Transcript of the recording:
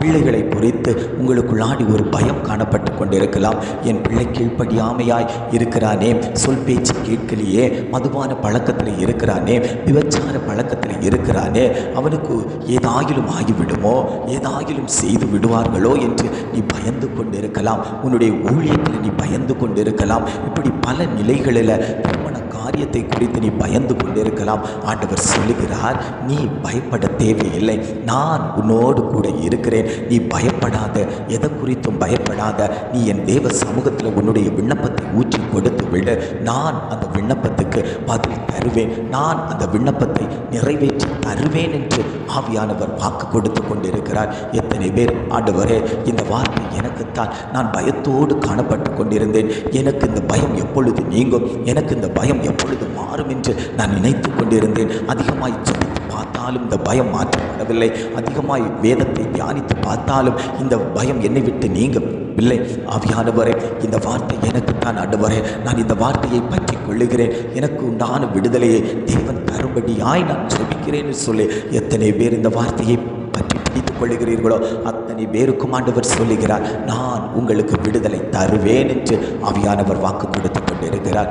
பிள்ளைகளை பொறித்து உங்களுக்குள்ளாடி ஒரு பயம் காணப்பட்டு கொண்டிருக்கலாம். என் பிள்ளை கீழ்ப்படியாமையாய் இருக்கிறானே. சொல் பேச்சு கேட்கலையே. மதுபான பழக்கத்தில் இருக்கிறானே. விபச்சார பழக்கத்தில் இருக்கிறானே. அவனுக்கு ஏதாயிலும் ஆகிவிடுமோ? ஏதாயிலும் செய்து விடுவார்களோ என்று நீ பயந்து கொண்டிருக்கலாம். உன்னுடைய ஊழியத்தில் நீ பயந்து கொண்டிருக்கலாம். இப்படி பல நிலைகளில் திருமண காரியத்தை குறித்து நீ பயந்து கொண்டிருக்கலாம். ஆண்டவர் சொல்லுகிறார் நீ பயப்பட தேவையில்லை. நான் உன்னோடு கூட இருக்கிறேன். நீ பயப்படாத எதை குறித்தும் பயப்படாத. நீ என் தேவ சமூகத்தில் உன்னுடைய விண்ணப்பத்தை ஊற்றி கொடுத்து விடு. நான் அந்த விண்ணப்பத்துக்கு பதில் தருவேன். நான் அந்த விண்ணப்பத்தை நிறைவேற்றி தருவேன் என்று ஆவியானவர் வாக்கு கொடுத்து கொண்டிருக்கிறார். எத்தனை பேர் ஆண்டவரே இந்த வார்த்தை எனக்குத்தான் நான் பயத்தோடு காணப்பட்டு கொண்டிருந்தேன். எனக்கு இந்த பயம் எப்பொழுது நீங்கும்? எனக்கு இந்த பயம் எப்பொழுது மாறும் என்று நான் நினைத்து கொண்டிருந்தேன். அதிகமாய் ஜெபித்து பார்த்தாலும் இந்த பயம் மாற்றப்படவில்லை. அதிகமாய் வேதத்தை தியானித்து பார்த்தாலும் இந்த பயம் என்னை விட்டு நீங்கும். இல்லை ஆவியானவரே இந்த வார்த்தை எனக்குத்தான் ஆண்டவரே. நான் இந்த வார்த்தையை பற்றி கொள்ளுகிறேன். எனக்கு உண்டான விடுதலையை தேவன் தரும்படியாய் நான் ஜெபிக்கிறேன்னு சொல்லி எத்தனை பேர் இந்த வார்த்தையை பற்றி பிடித்துக் கொள்ளுகிறீர்களோ அத்தனை பேருக்கும் ஆண்டவர் சொல்லுகிறார் நான் உங்களுக்கு விடுதலை தருவேன் என்று ஆவியானவர் வாக்கு கொடுத்து கொண்டிருக்கிறார்.